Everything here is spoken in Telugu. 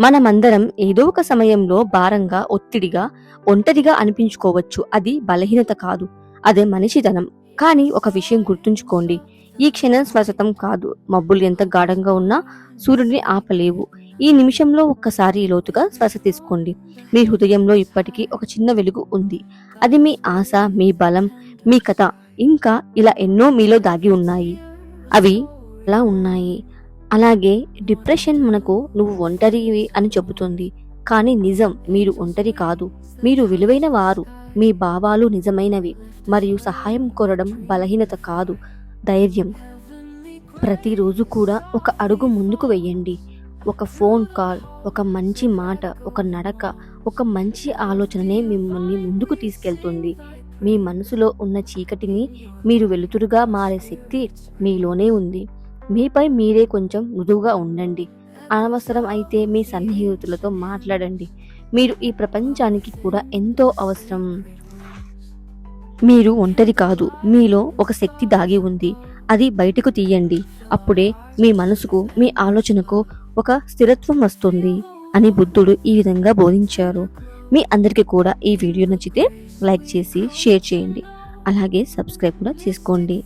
మనమందరం ఏదో ఒక సమయంలో భారంగా ఒత్తిడిగా ఒంటరిగా అనిపించుకోవచ్చు. అది బలహీనత కాదు. అదే మనిషితనం. కానీ ఒక విషయం గుర్తుంచుకోండి. ఈ క్షణం స్వశతం కాదు. మబ్బులు ఎంత గాఢంగా ఉన్నా సూర్యుడిని ఆపలేవు. ఈ నిమిషంలో ఒక్కసారి లోతుగా శ్వాస తీసుకోండి. మీ హృదయంలో ఇప్పటికీ ఒక చిన్న వెలుగు ఉంది. అది మీ ఆశ మీ బలం మీ కథ. ఇంకా ఇలా ఎన్నో మీలో దాగి ఉన్నాయి. అవి అలా ఉన్నాయి? అలాగే డిప్రెషన్ మనకు నువ్వు ఒంటరివి అని చెబుతుంది. కానీ నిజం మీరు ఒంటరి కాదు. మీరు విలువైన వారు. మీ భావాలు నిజమైనవి. మరియు సహాయం కోరడం బలహీనత కాదు. ధైర్యం. ప్రతిరోజు కూడా ఒక అడుగు ముందుకు వెయ్యండి ఒక ఫోన్ కాల్ ఒక మంచి మాట ఒక నడక ఒక మంచి ఆలోచననే మిమ్మల్ని ముందుకు తీసుకెళ్తుంది. మీ మనసులో ఉన్న చీకటిని మీరు వెలుతురుగా మారే శక్తి మీలోనే ఉంది. మీపై మీరే కొంచెం మృదువుగా ఉండండి. అనవసరం అయితే మీ సన్నిహితులతో మాట్లాడండి. మీరు ఈ ప్రపంచానికి కూడా ఎంతో అవసరం. మీరు ఒంటరి కాదు. మీలో ఒక శక్తి దాగి ఉంది. అది బయటకు తీయండి. అప్పుడే మీ మనసుకు మీ ఆలోచనకు ఒక స్థిరత్వం వస్తుంది అని బుద్ధుడు ఈ విధంగా బోధించారు. మీ అందరికీ కూడా ఈ వీడియో నచ్చితే లైక్ చేసి షేర్ చేయండి. అలాగే సబ్స్క్రైబ్ కూడా చేసుకోండి.